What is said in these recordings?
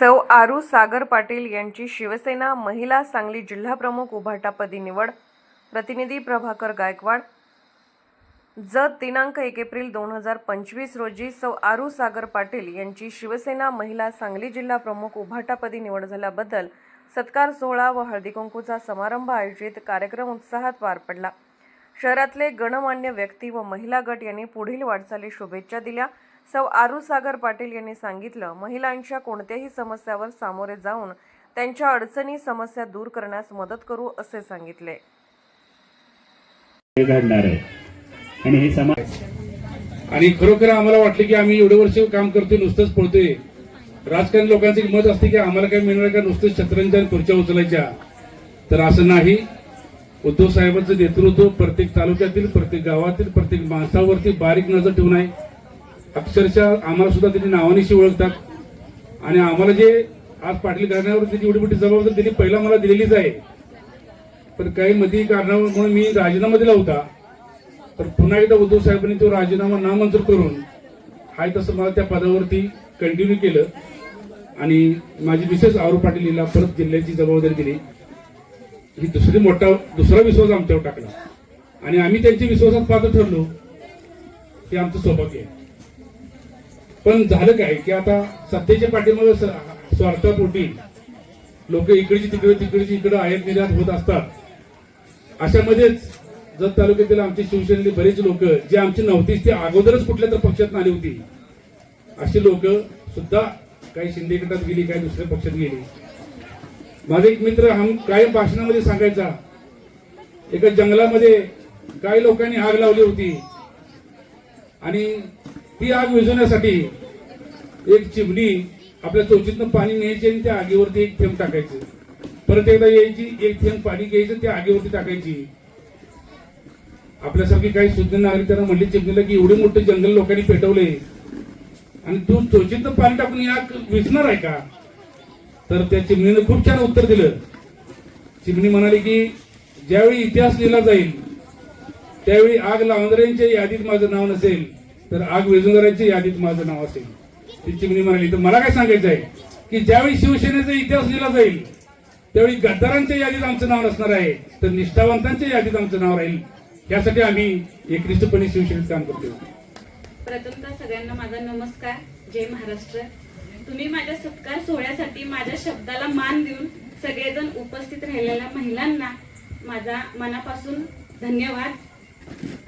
सौ आरू सागर पाटील यांची शिवसेना महिला सांगली जिल्हाप्रमुख उभाटापदी निवड. प्रतिनिधी प्रभाकर गायकवाड. जत दिनांक एक एप्रिल दोन हजार पंचवीस रोजी सौ आरू सागर पाटील यांची शिवसेना महिला सांगली जिल्हा प्रमुख उभाटापदी निवड झाल्याबद्दल सत्कार सोहळा व हळदीकुंकूचा समारंभ आयोजित कार्यक्रम उत्साहात पार पडला. शहरातले गणमान्य व्यक्ती व महिला गट यांनी पुढील वाटचाली शुभेच्छा दिल्या. सौ आरुसागर पाटील यांनी सांगितलं महिलांच्या कोणत्याही समस्यावर सामोरे जाऊन त्यांच्या अडचणी समस्या दूर करण्यास मदत करू असे सांगितले. आणि हे समाज आणि खरोखर आम्हाला वाटलं की आम्ही एवढे वर्ष काम करतोय नुसतंच पळतोय. राजकारण लोकांचं मत असते की आम्हाला काय मिळणार का नुसतं शतरंजन खुर्च्या उचलायच्या. तर असं नाही. उद्धव साहेबांचं नेतृत्व प्रत्येक तालुक्यातील प्रत्येक गावातील प्रत्येक माणसावरती बारीक नजर ठेवून आहे. अक्षरशः आम्हाला सुद्धा त्यांनी नावानिशी ओळखतात. आणि आम्हाला जे आज पाटील घराण्यावर त्याची एवढी मोठी जबाबदारी त्यांनी पहिला मला दिलेलीच आहे. पण काही मध्ये कारणामुळे मी राजीनामा दिला होता. तर पुन्हा एकदा उद्धव साहेबांनी तो राजीनामा नामंजूर करून हाय तसं मला त्या पदावरती कंटिन्यू केलं. आणि माझी विशेष आरू पाटील हिला परत जिल्ह्याची जबाबदारी दिली. ही दुसरी मोठा दुसरा विश्वास आमच्यावर टाकला. आणि आम्ही त्यांच्या विश्वासात पात्र ठरलो. हे आमचं सौभाग्य आहे. पण झालं काय की आता सत्तेच्या पाठीमागे स्वार्थापोटी लोक इकडची तिकडे तिकडची इकडे आयात निर्यात होत असतात. अशामध्येच जत तालुक्यातील आमचे शिवसेनेतले बरेच लोक जे आमची नव्हतीच ते अगोदरच कुठल्या तर पक्षात आली होती. अशी लोक सुद्धा काही शिंदे गटात गेली काही दुसऱ्या पक्षात गेली. माझा एक मित्र हम काय भाषणामध्ये सांगायचा एका जंगलामध्ये काही लोकांनी आग लावली होती. आणि ही आग विझवण्यासाठी एक चिमणी आपल्या चौचीतनं पाणी न्यायची आणि त्या आगीवरती एक थेंब टाकायची. परत एकदा यायची एक थेंब पाणी घ्यायचं त्या आगीवरती टाकायची. आपल्यासारखी काही शुद्ध नागरिक त्यांना म्हणले चिमणीला की एवढे मोठे जंगल लोकांनी पेटवले आणि तू चोचीतनं पाणी टाकून या विझणार आहे का? तर त्या चिमणीनं खूप छान उत्तर दिलं. चिमणी म्हणाली की ज्यावेळी इतिहास लिहिला जाईल त्यावेळी आग लावणाऱ्यांच्या यादीत माझं नाव नसेल. तर आग विझवणाऱ्यांच्या यादीत माझं नाव असेल. ती चिमणी म्हणाली तर मला काय सांगायचं आहे? की ज्यावेळी शिवसेनेचा इतिहास लिहिला जाईल त्यावेळी गद्दारांच्या यादीत आमचं नाव नसणार आहे तर निष्ठावंतांच्या यादीत आमचं नाव राहील. यासाठी आम्ही एकनिष्ठपणे शिवसेनेत काम करतो. प्रथमतः सगळ्यांना माझा नमस्कार. जय महाराष्ट्र. तुम्ही माझ्या सत्कार सोहळ्यासाठी माझ्या शब्दाला मान देऊन सगळेजण उपस्थित राहिलेल्या महिलांना माझा मनापासून धन्यवाद.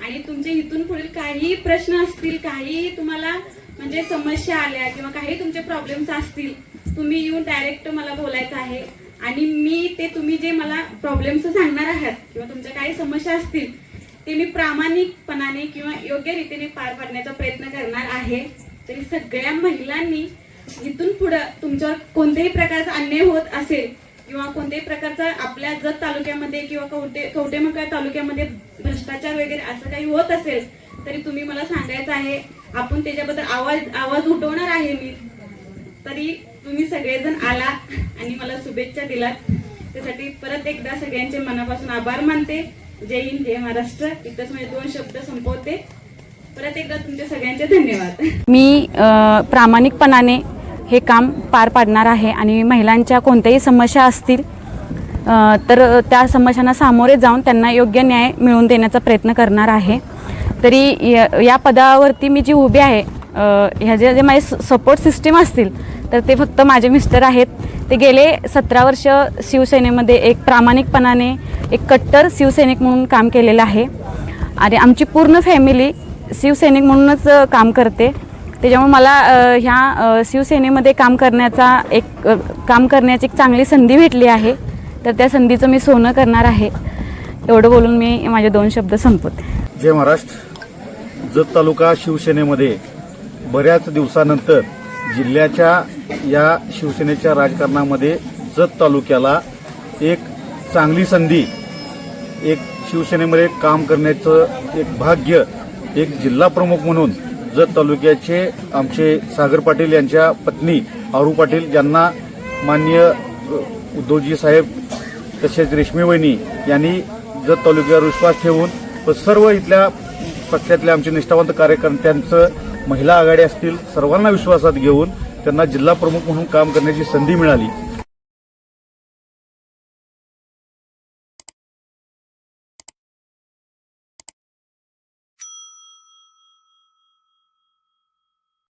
आणि तुमचे इथून पुढील काही प्रश्न असतील काही तुम्हाला म्हणजे समस्या आल्या किंवा काही तुमचे प्रॉब्लेम्स असतील तुम्ही येऊन डायरेक्ट मला बोलायचं आहे. आणि मी ते तुम्ही जे मला प्रॉब्लेम्स सांगणार आहात किंवा तुमच्या काही समस्या असतील ते मी प्रामाणिकपणाने किंवा योग्य रीतीने पार पाडण्याचा प्रयत्न करणार आहे. तरी सगळ्या महिलांनी इथून पुढं तुमच्यावर कोणत्याही प्रकारचा अन्याय होत असेल किंवा कोणत्याही प्रकारचा आपल्या जत तालुक्यामध्ये किंवा कवटे कवटेमका तालुक्यामध्ये भ्रष्टाचार वगैरे असं काही होत असेल तरी तुम्ही मला सांगायचं आहे आपण त्याच्याबद्दल आवाज आवाज उठवणार आहे मी. तरी तुम्ही सगळेजण आला आणि मला शुभेच्छा दिलात. त्यासाठी परत एकदा सगळ्यांचे मनापासून आभार मानते. जय हिंद जय महाराष्ट्र. इथंच माझे दोन शब्द संपवते. परत एकदा तुमच्या सगळ्यांचे धन्यवाद. मी प्रामाणिकपणाने हे काम पार पाडणार आहे आणि महिलांच्या कोणत्याही समस्या असतील तर त्या समस्यांना सामोरे जाऊन त्यांना योग्य न्याय मिळवून देण्याचा प्रयत्न करणार आहे. तरी या या पदावरती मी जी उभी आहे ह्या ह्याचे जे माझे सपोर्ट सिस्टीम असतील तर ते फक्त माझे मिस्टर आहेत. ते गेले सतरा वर्ष शिवसेनेमध्ये एक प्रामाणिकपणाने एक कट्टर शिवसैनिक म्हणून काम केलेलं आहे. आणि आमची पूर्ण फॅमिली शिवसैनिक म्हणूनच काम करते. त्याच्यामुळे मला ह्या शिवसेनेमध्ये काम करण्याचा एक काम करण्याची एक चांगली संधी भेटली आहे. तर त्या संधीचं मी सोनं करणार आहे. एवढं बोलून मी माझे दोन शब्द संपवते. जय महाराष्ट्र. जत तालुका शिवसेनेमध्ये बऱ्याच दिवसानंतर जिल्ह्याच्या या शिवसेनेच्या राजकारणामध्ये जत तालुक्याला एक चांगली संधी एक शिवसेनेमध्ये काम करण्याचं एक भाग्य एक जिल्हा प्रमुख म्हणून जत तालुक्याचे आमचे सागर पाटील यांच्या पत्नी आरू पाटील ज्यांना माननीय उद्धवजी साहेब तसेच रेश्मी वहिनी यांनी जत तालुक्यावर विश्वास ठेवून व सर्व इथल्या पक्षातल्या आमचे निष्ठावंत कार्यकर्त्यांचं महिला आघाडी असतील सर्वांना विश्वासात घेऊन त्यांना जिल्हा प्रमुख म्हणून काम करण्याची संधी मिळाली.